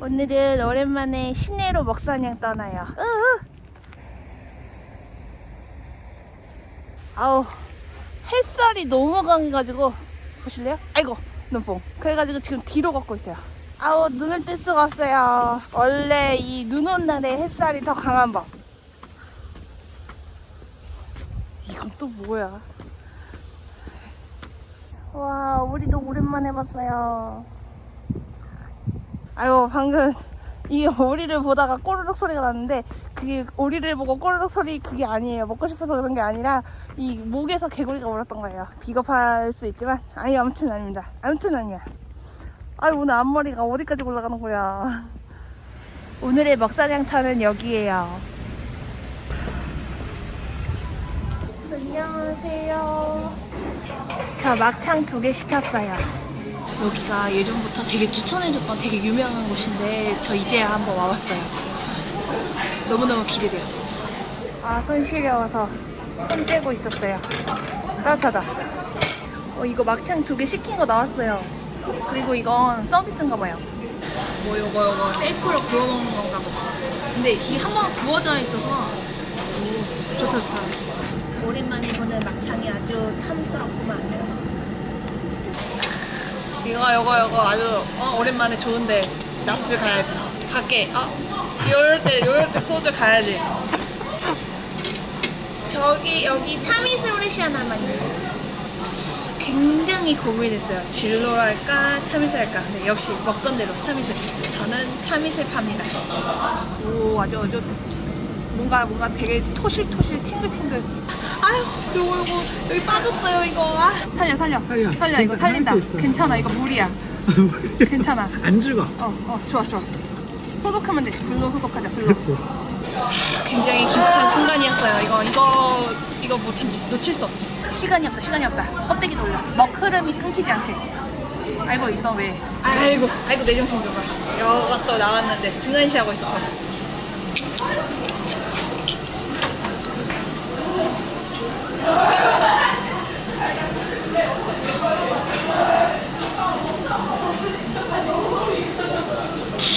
오늘은 오랜만에 시내로 먹사냥 떠나요. 아우 햇살이 너무 강해가지고 보실래요? 아이고 눈뽕. 그래가지고 지금 뒤로 걷고 있어요. 아우 눈을 뜰 수가 없어요. 원래 이 눈 온 날에 햇살이 더 강한 법. 이건 또 뭐야? 와 우리도 오랜만에 봤어요. 아유 방금 이 오리를 보다가 꼬르륵 소리가 났는데 그게 오리를 보고 꼬르륵 소리 그게 아니에요. 먹고 싶어서 그런 게 아니라 이 목에서 개구리가 울었던 거예요. 비겁할 수 있지만 아니 아무튼 아닙니다. 아무튼 아니야. 아유 오늘 앞머리가 어디까지 올라가는 거야. 오늘의 먹사냥터는 여기에요. 안녕하세요. 저 막창 두 개 시켰어요 여기가 예전부터 되게 추천해줬던 되게 유명한 곳인데 저 이제야 한번 와봤어요. 너무너무 기대돼요. 아, 손 시려워서 손 떼고 있었어요. 따뜻하다. 어, 이거 막창 두 개 시킨 거 나왔어요. 그리고 이건 서비스인가 봐요. 뭐 요거 요거 셀프로 구워 먹는 건가 보다. 근데 이 한 번 구워져 있어서 오, 좋다 좋다. 오랜만에 보는 막창이 아주 탐스럽구만. 이거 이거 이거 아주 어, 오랜만에 좋은데 낮술 가야지. 밖에 어? 이럴 때 이럴 때 소주 가야지. 저기 여기 참이슬 후레시아나만요 굉장히 고민했어요. 진로랄까 참이슬 할까. 근데 역시 먹던 대로 참이슬. 저는 참이슬 팝니다. 오 아주 아주 뭔가 뭔가 되게 토실토실 탱글탱글 아유 요거 요거 여기 빠졌어요 이거. 아, 살려 살려. 살려. 살려 이거 괜찮아, 살린다. 할수 있어. 괜찮아 이거 물이야. 괜찮아. 안 죽어. 어어 좋아 좋아. 소독하면 돼. 불로 소독하자 불로. 그치. 굉장히 긴박한 순간이었어요. 이거 이거 이거 못 참지 놓칠 수 없지. 시간이 없다 시간이 없다. 껍데기 돌려. 먹 흐름이 끊기지 않게. 아이고 이거 왜? 아이고 아이고 내 정신 좀 봐. 여가 또 나왔는데 등한시 하고 있었거든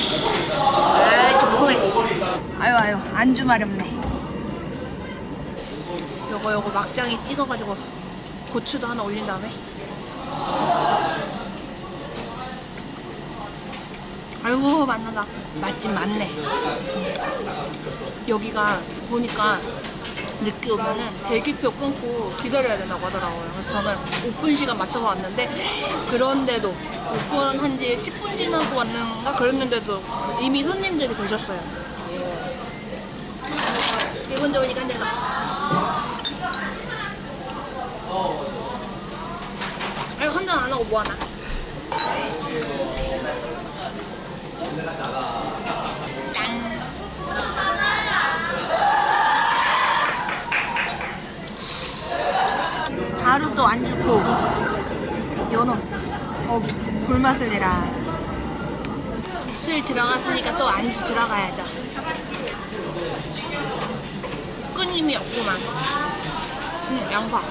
아이 좋구만 아유 아유 안주 마렵네 요거 막장에 찍어가지고 고추도 하나 올린 다음에. 아이고 맛나다. 맛집 많네. 여기가 보니까 늦게 오면은 대기표 끊고 기다려야 된다고 하더라고요. 그래서 저는 오픈 시간 맞춰서 왔는데 그런데도 오픈한 지 10분 지나고 왔는가 그랬는데도 이미 손님들이 계셨어요. 기분 좋으니까 하나? 짠. 또안 주고 연어. 어 불맛을 내라. 술 들어갔으니까 또 안주 들어가야죠. 끊임이 없구만. 응, 양파.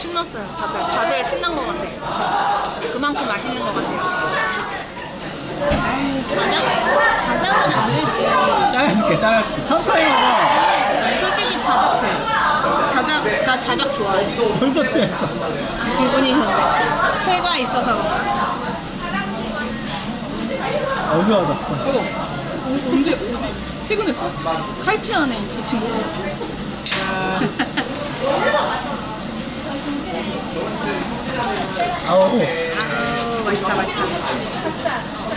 신났어요, 다들. 다들 신난 것 같아. 그만큼 맛있는 것 같아요. 아이 자작 자작은 안 되지. 따라줄게, 따라줄게. 천천히 먹어. 솔직히 자작해. 자작 나 자작 좋아해. 벌써 취했어. 기분이 좋은데 회가 있어서 그런가? 어두워졌어. 어, 언제, 어디, 퇴근했어? 칼퇴하네, 이 친구. 아우, 아우, 맛있다, 맛있다.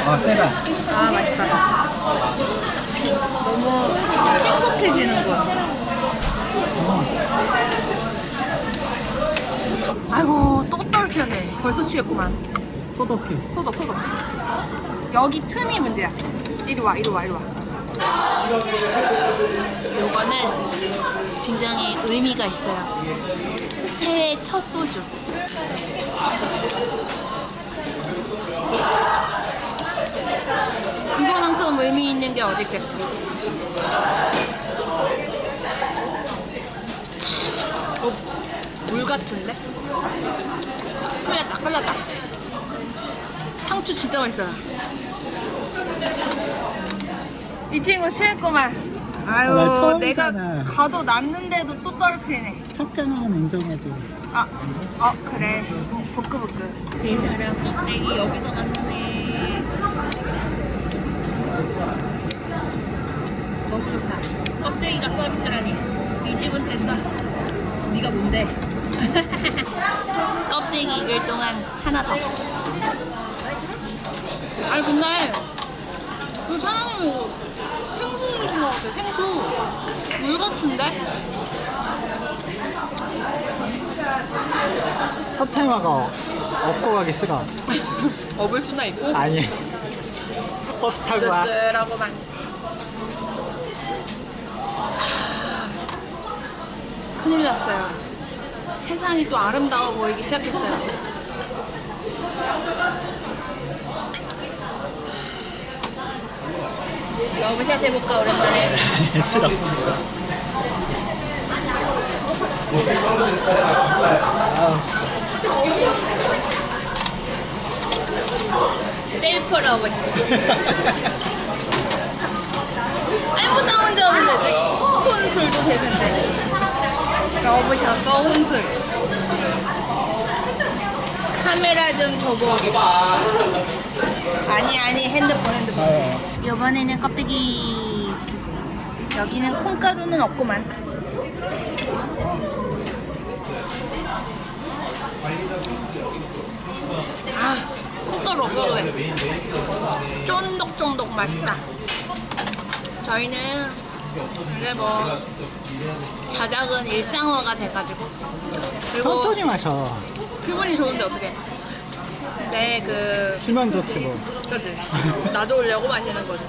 아, 세다. 아, 맛있다. 너무 행복해지는 거. 아이고, 또 떨어지네. 벌써 취했구만. 소독해. 소독, 소독. 여기 틈이 문제야. 이리 와, 이리 와, 이리 와. 요거는 굉장히 의미가 있어요. 새해 첫 소주. 이거만큼 의미 있는 게 어디 있겠어. 어, 물 같은데? 큰일 났다. 상추 진짜 맛있어요. 이 친구 취했구만. 아유, 아, 나 내가 처음이잖아. 가도 났는데도 또 떨어뜨리네. 첫 견학은 인정해줘. 아, 어, 그래. 부끄부끄. 대사랑 껍데기 여기서 났네. 너무 좋다. 껍데기가 서비스라니. 이 집은 됐어. 네가 뭔데? 껍데기 익을 동안 하나 더. 아니 근데 그 사장님이 이거 같아. 생수. 물 같은데? 첫 테마가 업고 가기 싫어. 업을 수나 있고. 아니. 버스 타고 와. 씁쓸하고만. 큰일 났어요. 세상이 또 아름다워 보이기 시작했어요. 러브샷 해볼까 오랜만에. 싫어. 셀프. 아무것도 안 문제 없는 데지. 혼술도 되는데. 러브샷과 혼술. 카메라 좀 줘보게. 아니 아니 핸드폰 핸드폰. 어. 이번에는 껍데기. 여기는 콩가루는 없구만. 아, 콩가루 없어도 돼. 쫀득쫀득 맛있다. 저희는 이제 뭐 자작은 일상화가 돼가지고 그리고 천천히 마셔. 기분이 좋은데 어떻게? 네그 치면 좋지 뭐. 그지 놔줘오려고 마시는 거지.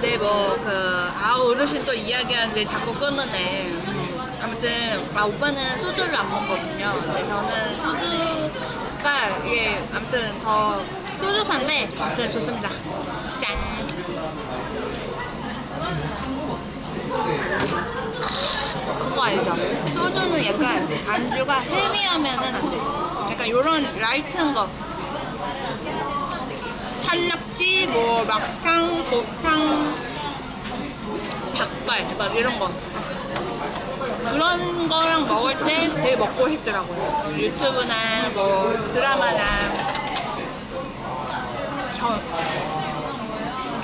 근데 뭐그 아 어르신 또 이야기하는데 자꾸 끊으네. 음, 아무튼 아 오빠는 소주를 안 먹거든요. 근데 저는 소주가 이게 아무튼 더 소주파인데 아무튼 좋습니다. 짠. 그거 알죠? 소주는 약간 안주가 헤비하면은 안 돼. 약간 요런 라이트한 거. 산낙지, 뭐 막창, 곱창, 닭발 막 이런 거. 그런 거랑 먹을 때 되게 먹고 싶더라고요. 유튜브나 뭐 드라마나. 저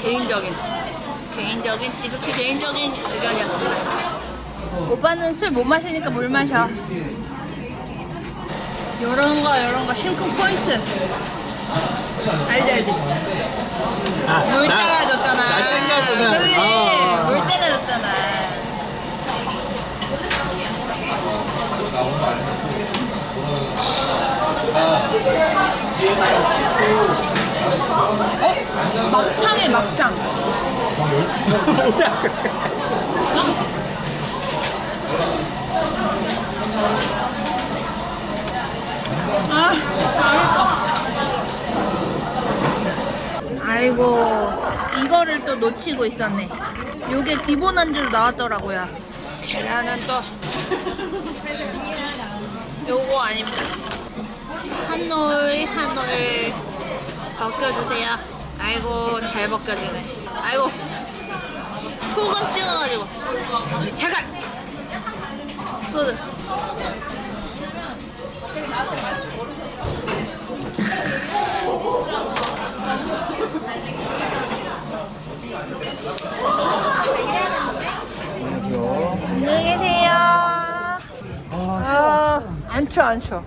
개인적인. 개인적인 지극히 개인적인 의견이었습니다. 오빠는 술 못 마시니까 물 마셔. 요런 거 요런 거. 심쿵 포인트 알지 알지 아, 물 나- 따라줬잖아. 날 챙겨주는. 그래, 어. 물 따라줬잖아. 어? 막창에 막장. 뭐야 그게. 아, 맛있다. 아이고, 이거를 또 놓치고 있었네. 요게 기본 안주로 나왔더라고요. 계란은 또 요거 아닙니다. 한올 한올 벗겨주세요. 아이고 잘 벗겨지네. 아이고 소금 찍어가지고 잠깐 소주. 안녕히 계세요. 아, 안 추워, 안 추워.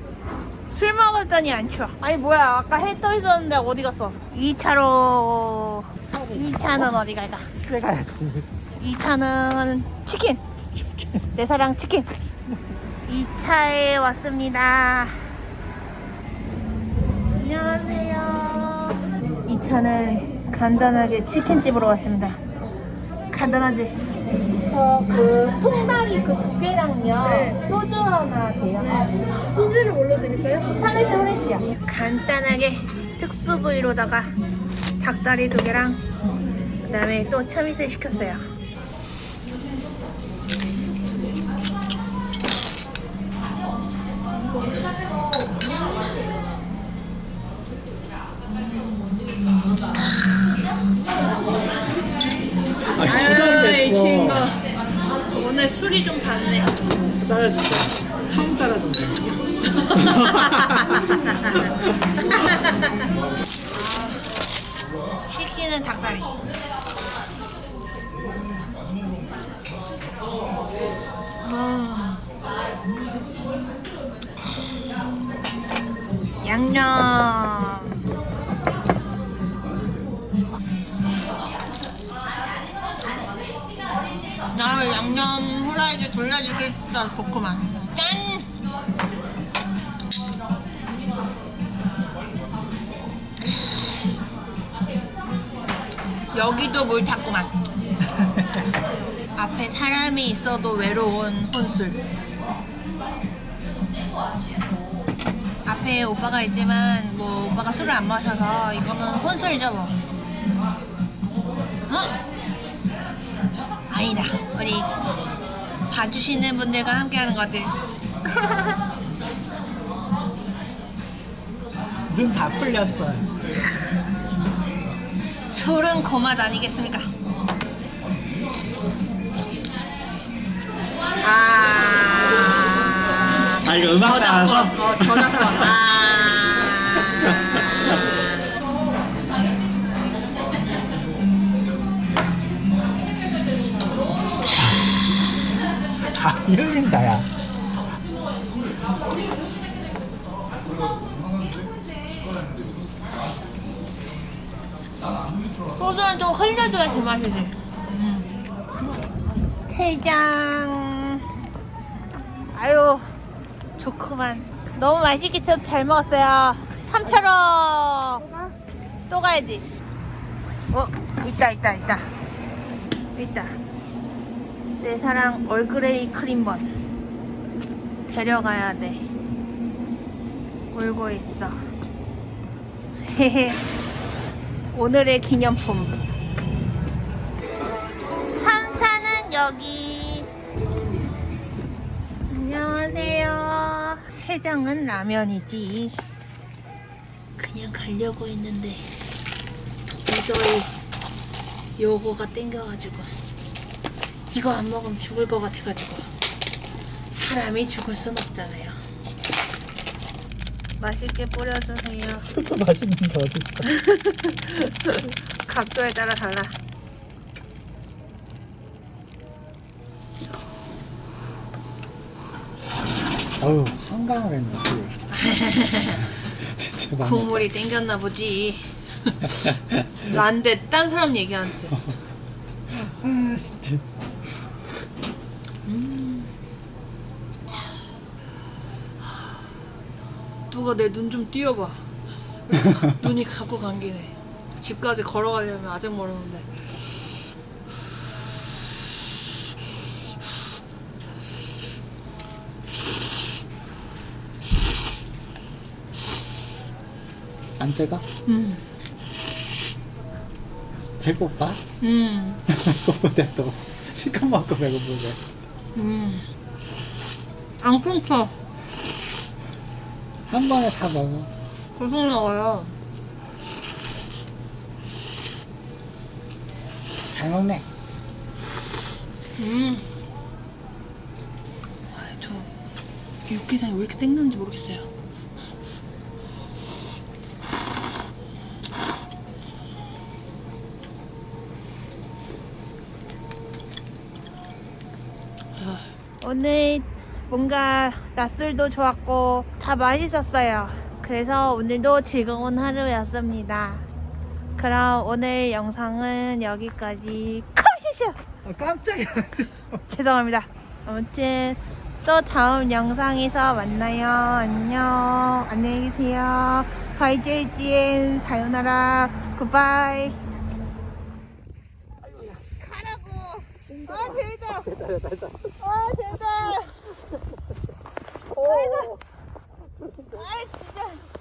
술 먹었더니 안 추워. 아니, 뭐야. 아까 해 떠 있었는데 어디 갔어? 2차로. 2차는 어 디 갈까? 집에 가야지. 2차는 치킨. 내 사랑 치킨. 2차에 왔습니다. 안녕하세요. 2차는 간단하게 치킨집으로 왔습니다. 간단하지? 저 그 통다리 그 두 개랑요 소주 하나 돼요. 소주를 뭘로 드릴까요? 산에서 후레쉬요. 간단하게 특수 부위로다가 닭다리 두 개랑 그다음에 또 참이슬 시켰어요. 술이 좀 닿네. 따라 돌려주겠다 좋구만. 짠! 여기도 물 탔구만. 앞에 사람이 있어도 외로운 혼술. 앞에 오빠가 있지만 뭐 오빠가 술을 안 마셔서 이거는 혼술이죠 뭐. 응? 아니다. 우리 봐주시는 분들과 함께 하는 거지. 눈 다 풀렸어. 술은 고맛 아니겠습니까? 아. 아 이거 음악 따라서? 어, 저작권. 아. 다 흘린다 야. 소주는 좀 흘려줘야 제맛이지. 태장. 아유, 좋구만. 너무 맛있게 저잘 먹었어요. 삼차로. 또 가야지. 어, 있다, 있다, 있다. 있다. 내 사랑 얼그레이 크림번. 데려가야 돼. 울고 있어. 헤헤. 오늘의 기념품. 3차는 여기. 안녕하세요. 해장은 라면이지. 그냥 가려고 했는데 도저히 요거가 땡겨가지고 이거 안 먹으면 죽을 것 같아가지고 사람이 죽을 순 없잖아요. 맛있게 뿌려주세요. 맛있는 게 어딨어. 각도에 따라 달라. 어우 한강을 했네. 또. 진짜 많이. 국물이 땡겼나 보지. 난데 딴 사람 얘기하는지. 아 진짜. 누가 내 눈 좀 띄워봐. 눈이 자꾸 감기네. 집까지 걸어가려면 아직 멀었는데. 안 뜨가? 음, 배고파? 음, 배고픈데 또 시간 먹고 배고프네. 음. 안 끊겨. 한 번에 다 먹어. 계속 나와요. 잘 먹네. 음. 아, 저 육개장이 왜 이렇게 땡기는지 모르겠어요. 오늘 뭔가 낮술도 좋았고 다 맛있었어요. 그래서 오늘도 즐거운 하루였습니다. 그럼 오늘 영상은 여기까지 컴시쇼! 아, 깜짝이야. 죄송합니다. 아무튼 또 다음 영상에서 만나요. 안녕. 안녕히 계세요. 바이제이지엔 사요나라. 굿바이. 가라고. 아 재밌다. 아 재밌다. 아이고. 아 진짜.